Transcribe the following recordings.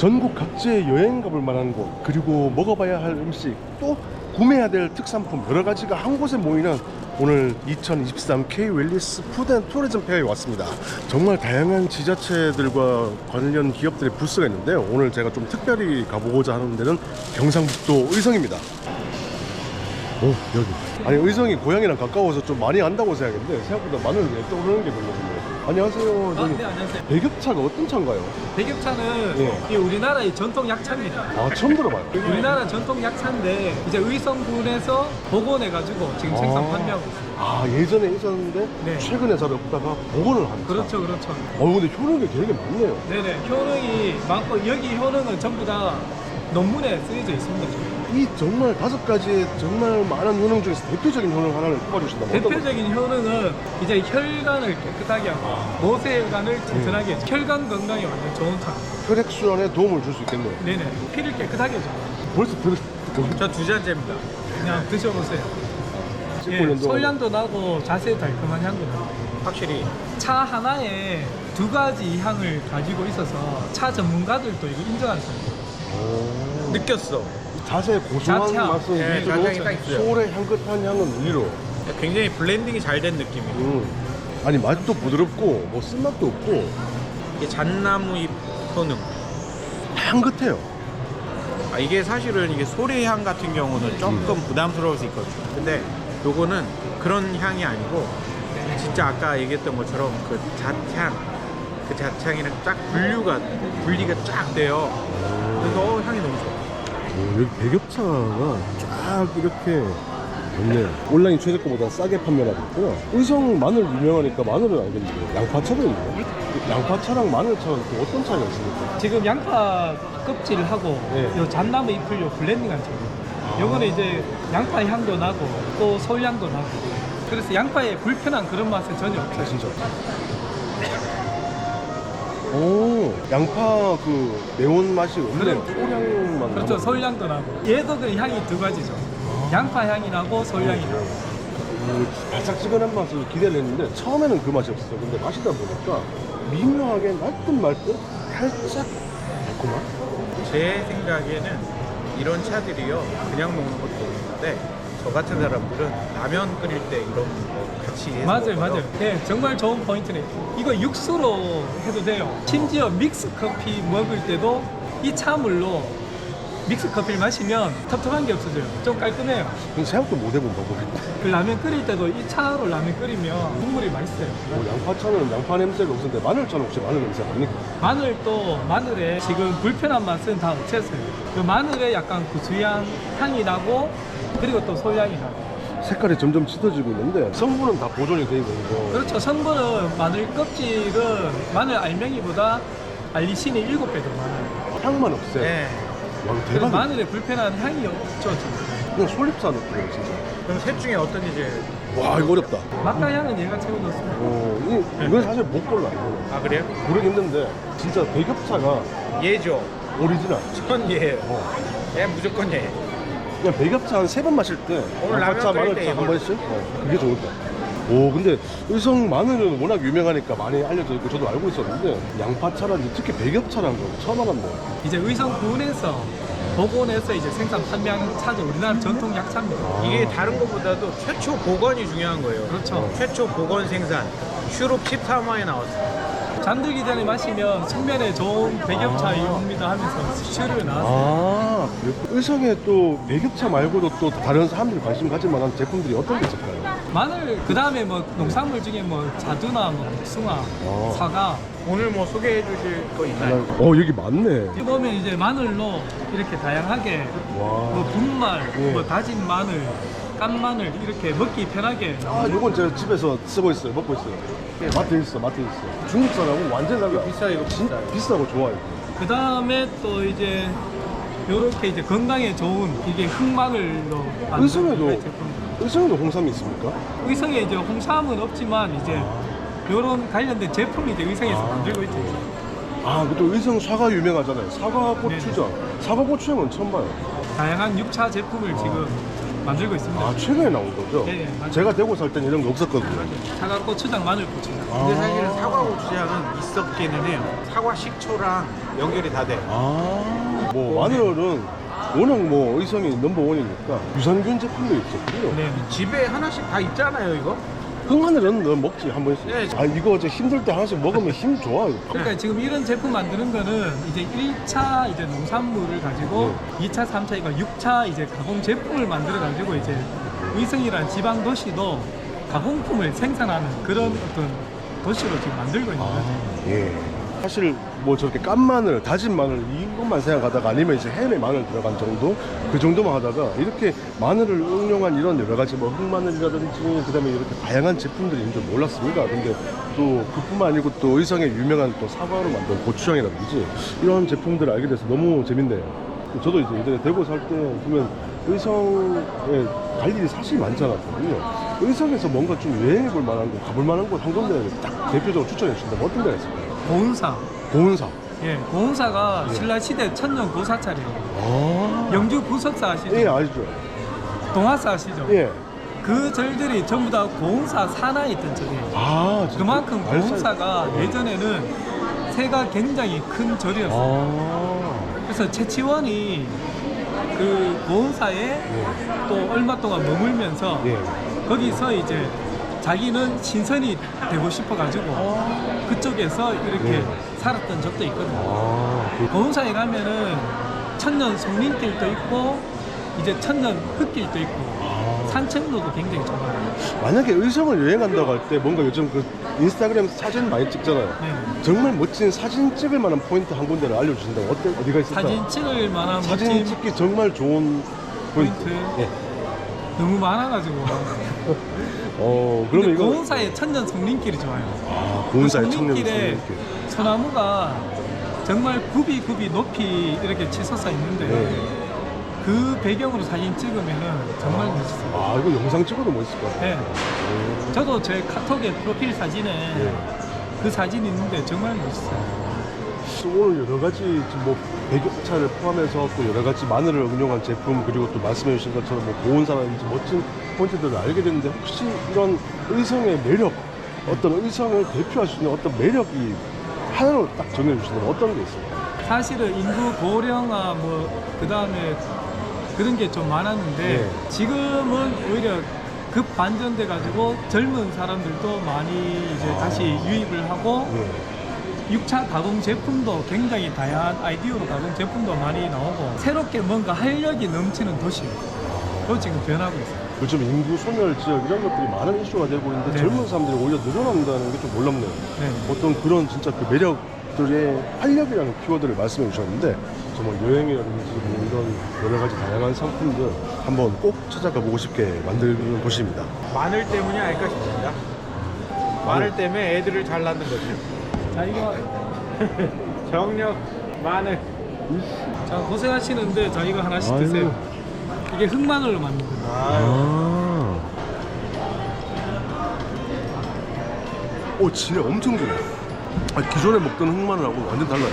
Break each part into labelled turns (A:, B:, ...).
A: 전국 각지에 여행 가볼 만한 곳 그리고 먹어봐야 할 음식 또 구매해야 될 특산품 여러 가지가 한 곳에 모이는 오늘 2023 K 웰리스 푸드 앤 투리즘 페어에 왔습니다. 정말 다양한 지자체들과 관련 기업들의 부스가 있는데요. 오늘 제가 좀 특별히 가보고자 하는 데는 경상북도 의성입니다. 오 여기 아니 의성이 고향이랑 가까워서 좀 많이 안다고 생각했는데 생각보다 많은 게 떠오르는 게 별로 없네요. 안녕하세요.
B: 아,
A: 저기
B: 네, 안녕하세요.
A: 배겹차가 어떤 차인가요?
B: 배겹차는
A: 예.
B: 이 우리나라의 전통 약차입니다.
A: 아 처음 들어봐요.
B: 우리나라 전통 약차인데 이제 의성군에서 복원해가지고 지금 생산
A: 아.
B: 판매하고 있어요.
A: 아 예전에 있었는데
B: 네.
A: 최근에 잘 없다가 복원을 한 차.
B: 그렇죠, 그렇죠.
A: 어 근데 효능이 되게 많네요.
B: 네네. 효능이 많고 여기 효능은 전부 다 논문에 쓰여져 있습니다. 지금.
A: 이 정말 다섯 가지의 정말 많은 효능 중에서 대표적인 효능 하나를 꼽아주신다면 어떤
B: 대표적인 효능은 이제 혈관을 깨끗하게 하고 모세혈관을 튼튼하게 해줘. 혈관 건강에 완전 좋은 차.
A: 거? 혈액 순환에 도움을 줄 수 있겠네요.
B: 네네. 피를 깨끗하게 해줘.
A: 벌써 들으
B: 저두 잔째입니다. 그냥 드셔보세요. 예, 솔향도 나고 자세 달콤한 향도 나고.
C: 확실히
B: 차 하나에 두 가지 향을 가지고 있어서 차 전문가들도 이거 인정하는 거예요.
C: 느꼈어.
A: 자세 고소한
B: 자차.
A: 맛은
C: 예,
A: 위주로
C: 자차가 딱 있어요.
A: 소울의 향긋한 향은 위로.
C: 굉장히 블렌딩이 잘 된 느낌이에요.
A: 음. 아니 맛도 부드럽고 뭐 쓴맛도 없고
C: 이게 잣나무 잎 효능.
A: 향긋해요.
C: 아, 이게 사실은 이게 소래향 같은 경우는 조금 부담스러울 수 있거든요. 근데 요거는 그런 향이 아니고 진짜 아까 얘기했던 것처럼 그 잣향, 그 잣향이랑 쫙 분류가 분리가 쫙 돼요. 그래서 어, 향이 너무 좋아.
A: 오, 여기 배겹차가 쫙 이렇게 좋네요. 온라인 최저가보다 싸게 판매하고 있고요. 의성 마늘 유명하니까 마늘은 알겠는데 양파차도 있네요. 양파차랑 마늘차는 또 어떤 차이가 있습니까?
B: 지금 양파 껍질하고
A: 네.
B: 요 잣나무 잎을 요 블렌딩한 제품. 요거는 이제 양파 향도 나고 또 솔향도 나고. 그래서 양파의 불편한 그런 맛은 전혀 없어요.
A: 진짜. 오, 양파 그 매운 맛이 없네요. 소량만
B: 그렇죠.
A: 남아.
B: 솔향도 나고. 얘도 그 향이 두 가지죠. 양파 향이 나고 솔향이 나고.
A: 그 바삭지근한 맛을 기대를 했는데 처음에는 그 맛이 없었어요. 근데 마시다 보니까 미묘하게 말듯 살짝 달콤한?
C: 제 생각에는 이런 차들이요 그냥 먹는 것도 있는데 저 같은 사람들은 라면 끓일 때 이런 거 같이 해서
B: 맞아요,
C: 먹어요.
B: 맞아요. 네, 정말 좋은 포인트네. 이거 육수로 해도 돼요. 심지어 믹스 커피 먹을 때도 이 차물로 믹스 커피를 마시면 텁텁한 게 없어져요. 좀 깔끔해요.
A: 근데 생각도 못 해본 방법인데.
B: 그 라면 끓일 때도 이 차로 라면 끓이면 국물이 맛있어요.
A: 뭐 양파차는 양파 냄새가 없는데 마늘차는 혹시 마늘 냄새 아닙니까?
B: 마늘도 마늘에 지금 불편한 맛은 다 없앴어요. 그 마늘에 약간 구수한 향이 나고 그리고 또 소향이 나고.
A: 색깔이 점점 짙어지고 있는데 성분은 다 보존이 돼 거.
B: 그렇죠. 성분은 마늘 껍질은 마늘 알맹이보다 알리신이 7배 더 많아요.
A: 향만 없어요.
C: 네.
A: 와 이거
B: 그래서
A: 대박이다.
B: 마늘에 불편한 향이 없죠. 지금.
A: 그냥 솔잎차 느낌이에요 진짜.
C: 그럼 셋 중에 어떤 이제
A: 와 이거 어렵다.
B: 막가 향은 얘가 최고 좋습니다.
A: 어, 이, 이건 사실 못 골라 이거는.
C: 아 그래요?
A: 힘든데 진짜 배겹차가
C: 얘죠.
A: 오리지널.
C: 전 얘예요.
A: 어.
C: 얘 무조건 얘.
A: 그냥 배겹차 한 세 번 마실 때
C: 오늘
A: 양파차
C: 라면 끓일 때
A: 마늘차 한
C: 이걸로.
A: 번씩 어, 그게 좋을 것 같아. 오 근데 의성 마늘은 워낙 유명하니까 많이 알려져 있고 저도 알고 있었는데 양파차라든지 특히 배겹차라는 거 처음 알았네요.
B: 이제 의성 군에서 복원해서 이제 생산 판매하는 차죠. 우리나라 전통 약차입니다.
C: 이게 다른 것보다도 최초 복원이 중요한 거예요.
B: 그렇죠.
C: 최초 복원 생산. 슈룹 13화에 나왔어요.
B: 잠들기 전에 마시면 숙면에 좋은 배겹차입니다 하면서 시료에 나왔어요.
A: 아 의성에 또 배겹차 말고도 또 다른 사람들이 관심 가질 만한 제품들이 어떤 게 있을까요?
B: 마늘 그 다음에 뭐 농산물 중에 뭐 자두나 뭐 복숭아,
A: 어.
B: 사과
C: 오늘 뭐 소개해 주실 거 있나요?
A: 어 여기 많네.
B: 여기 보면 이제 마늘로 이렇게 다양하게 뭐
A: 와.
B: 분말,
A: 예.
B: 뭐 다진 마늘, 깐 마늘 이렇게 먹기 편하게
A: 아, 이건 제가 집에서 쓰고 있어요. 먹고 있어요. 마트에 있어, 마트에 있어. 중국 사람은 완전 달라.
C: 비싸, 이거
A: 진,
C: 비싸요.
A: 비싸고 좋아요.
B: 그 다음에 또 이제 요렇게 이제 건강에 좋은 이게 흑마늘로 만든
A: 의성에도
B: 제품.
A: 의성에도 홍삼이 있습니까?
B: 의성에 이제 홍삼은 없지만 이제 요런 관련된 제품이 이제 의성에서
A: 아.
B: 만들고 있죠.
A: 아, 또 의성 사과 유명하잖아요. 사과 고추장. 사과 고추장은 처음 봐요.
B: 다양한 육차 제품을 지금 만들고 있습니다.
A: 아 최근에 나온 거죠?
B: 예, 예, 맞아요.
A: 제가 대구 살 때는 이런 거 없었거든요.
B: 사과 고추장, 마늘 고추장.
C: 근데 사실은 사과 고추장은 있었기는 해요. 사과 식초랑 연결이 다 돼.
A: 아, 뭐 마늘은 워낙 뭐 의성이 넘버 원이니까 유산균 제품도 있었고요.
B: 네.
C: 집에 하나씩 다 있잖아요, 이거.
A: 흑마늘은 너 먹지 한 번씩.
C: 네.
A: 아 이거 이제 힘들 때 하나씩 먹으면 힘 좋아.
B: 그러니까 지금 이런 제품 만드는 거는 이제 1차 이제 농산물을 가지고
A: 네.
B: 2차, 3차, 이거 6차 이제 가공 제품을 만들어 가지고 이제 의성이라는 지방 도시도 가공품을 생산하는 그런 어떤 도시로 지금 만들고 있는 거죠.
A: 예. 사실 뭐 저렇게 깐 마늘, 다진 마늘 이것만 생각하다가 아니면 이제 햄에 마늘 들어간 정도 그 정도만 하다가 이렇게 마늘을 응용한 이런 여러 가지 뭐 흑마늘이라든지 그다음에 이렇게 다양한 제품들이 있는 줄 몰랐습니다. 근데 또 그뿐만 아니고 또 의성의 유명한 또 사과로 만든 고추장이라든지 이런 제품들을 알게 돼서 너무 재밌네요. 저도 이제 예전에 대구 살 때 보면 의성에 갈 일이 사실 많잖아요. 의성에서 뭔가 좀 여행해 볼 만한 곳, 가볼 만한 곳 한 군데를 딱 대표적으로 추천해 주신다면 어떤 데가 있을까요?
B: 고운사.
A: 고은사.
B: 예, 고운사가 신라시대 천년 고사찰이에요.
A: 아.
B: 영주 구석사 아시죠?
A: 예, 알죠.
B: 동화사 아시죠?
A: 예.
B: 그 절들이 전부 다 고운사 산하에 있던 절이에요.
A: 아, 진짜
B: 그만큼
A: 알싸-
B: 고운사가
A: 예.
B: 예전에는 새가 굉장히 큰 절이었어요.
A: 아.
B: 그래서 최치원이 그 고운사에
A: 예.
B: 또 얼마 동안 머물면서
A: 예.
B: 거기서 이제 자기는 신선이 되고 싶어가지고 그쪽에서 이렇게
A: 예.
B: 살았던 적도 있거든요.
A: 아. 그-
B: 고운사에 가면은 천년 송림길도 있고 이제 천년 흙길도 있고
A: 아.
B: 산책로도 굉장히 좋아요.
A: 만약에 의성을 여행한다고 할 때 뭔가 요즘 그 인스타그램 사진 많이 찍잖아요.
B: 네.
A: 정말 멋진 사진 찍을 만한 포인트 한 군데를 알려주신다면 어때, 어디가 있을까요?
B: 사진 찍을 만한
A: 사진
B: 멋진
A: 찍기 정말 좋은 포인트.
B: 포인트?
A: 예.
B: 너무 많아가지고.
A: 어, 그러면 이거.
B: 고운사의 천년 송림길이 좋아요.
A: 아, 고은사의
B: 그
A: 청년
B: 송림길에
A: 송림길.
B: 소나무가 정말 굽이 굽이 높이 이렇게 치솟아 있는데
A: 네.
B: 그 배경으로 사진 찍으면은 정말 멋있어요.
A: 아, 이거 영상 찍어도 멋있을 것 같아요.
B: 네. 저도 제 카톡에 프로필 사진에
A: 네.
B: 그 사진 있는데 정말 멋있어요.
A: 오늘 여러 가지 지금 뭐 배격차를 포함해서 또 여러 가지 마늘을 응용한 제품 그리고 또 말씀해 주신 것처럼 뭐 고온사라든지 멋진 포인트들을 알게 됐는데 혹시 이런 의성의 매력 어떤 의성을 대표할 수 있는 어떤 매력이 하나로 딱 정해 주시면 어떤 게 있을까요?
B: 사실은 인구 고령화 뭐 그다음에 그런 게 좀 많았는데
A: 네.
B: 지금은 오히려 급 반전돼 가지고 젊은 사람들도 많이 이제
A: 아.
B: 다시 유입을 하고
A: 네.
B: 6차 가공 제품도 굉장히 다양한 아이디어로 가공 제품도 많이 나오고 새롭게 뭔가 활력이 넘치는 도시로 지금 변하고 있어요.
A: 요즘 인구 소멸 지역 이런 것들이 많은 이슈가 되고 있는데
B: 네.
A: 젊은 사람들이 오히려 늘어난다는 게 좀 놀랍네요.
B: 네.
A: 어떤 그런 진짜 그 매력들의 활력이라는 키워드를 말씀해 주셨는데 정말 여행이라든지 뭐 이런 여러 가지 다양한 상품들 한번 꼭 찾아가 보고 싶게 만드는 곳입니다.
C: 마늘 때문이 아닐까 싶습니다. 마늘 때문에 애들을 잘 낳는 거죠.
B: 자 이거
C: 정력 마늘.
B: 자 고생하시는데 자 이거 하나씩
A: 아이고.
B: 드세요. 이게 흑마늘로 만든 거예요.
A: 아. 오, 진짜 엄청 좋네. 아, 기존에 먹던 흑마늘하고 완전 달라요.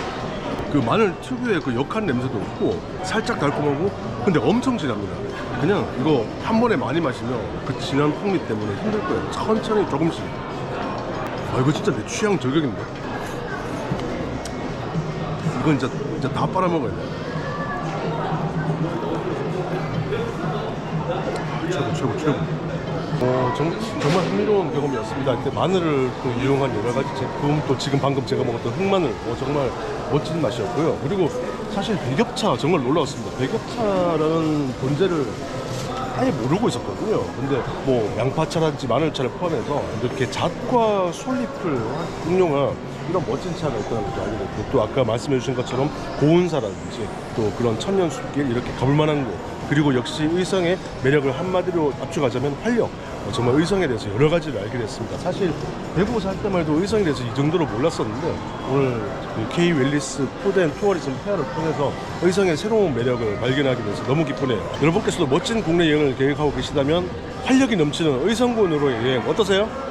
A: 그 마늘 특유의 그 역한 냄새도 없고 살짝 달콤하고 근데 엄청 진합니다. 그냥 이거 한 번에 많이 마시면 그 진한 풍미 때문에 힘들 거예요. 천천히 조금씩. 아, 이거 진짜 내 취향 저격인데. 이건 진짜, 진짜 다 빨아먹어야 돼. 최고 최고 최고. 어, 정, 정말 흥미로운 경험이었습니다. 이렇게 마늘을 또 이용한 여러 가지 제품 또 지금 방금 제가 먹었던 흑마늘. 어, 정말 멋진 맛이었고요. 그리고 사실 배격차 정말 놀라웠습니다. 배격차라는 본제를 아예 모르고 있었거든요. 근데 뭐 양파차라든지 마늘차를 포함해서 이렇게 잣과 솔잎을 응용한 이런 멋진 차가 있다는 것도 알게 됐고 또 아까 말씀해 주신 것처럼 고운사라든지 또 그런 천년 숲길 이렇게 가볼 만한 곳 그리고 역시 의성의 매력을 한마디로 압축하자면 활력. 어, 정말 의성에 대해서 여러 가지를 알게 됐습니다. 사실 대구 살 때만 해도 의성에 대해서 이 정도로 몰랐었는데 오늘 그 K 웰리스 푸드앤 투어리즘 페어를 통해서 의성의 새로운 매력을 발견하게 돼서 너무 기쁘네요. 여러분께서도 멋진 국내 여행을 계획하고 계시다면 활력이 넘치는 의성군으로의 여행 어떠세요?